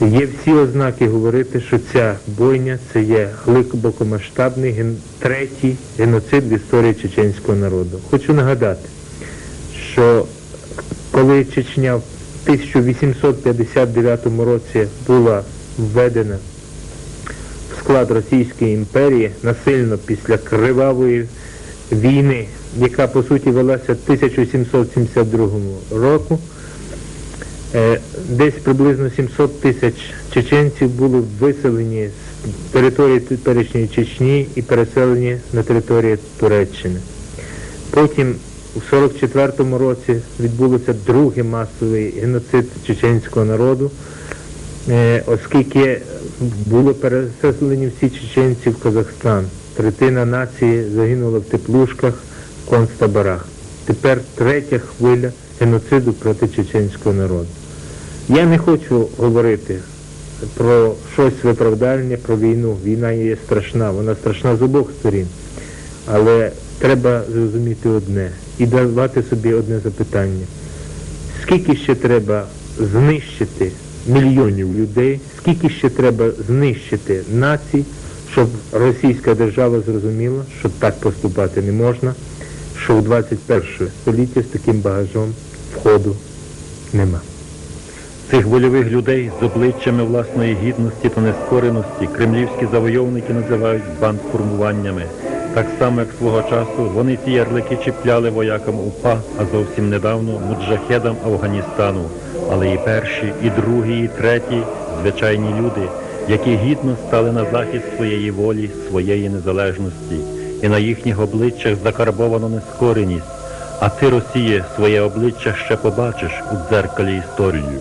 Є всі ознаки говорити, що ця бойня це є глибокомасштабний ген... третій геноцид в історії чеченського народу. Хочу нагадати, що коли Чечня в 1859 році була введена в склад Російської імперії насильно після кривавої війни, яка по суті велася 1772 року, Десь приблизно 700 тисяч чеченців були виселені з території теперішньої Чечні і переселені на територію Туреччини. Потім у 44-му році відбулося другий масовий геноцид чеченського народу, е, оскільки було переселені всі чеченці в Казахстан. Третина нації загинула в теплушках, в концтаборах. Тепер третя хвиля геноциду проти чеченського народу. Я не хочу говорити про щось виправдальне, про війну. Війна є страшна, вона страшна з обох сторін. Але треба зрозуміти одне і давати собі одне запитання. Скільки ще треба знищити мільйонів людей, скільки ще треба знищити націй, щоб російська держава зрозуміла, що так поступати не можна, що в 21 столітті з таким багажом входу нема. Цих вольових людей з обличчями власної гідності та нескореності кремлівські завойовники називають бандформуваннями. Так само, як свого часу вони ці ярлики чіпляли воякам УПА, а зовсім недавно муджахедам Афганістану. Але і перші, і другі, і треті звичайні люди, які гідно стали на захист своєї волі, своєї незалежності, і на їхніх обличчях закарбовано нескореність. А ти, Росіє, своє обличчя ще побачиш у дзеркалі історії.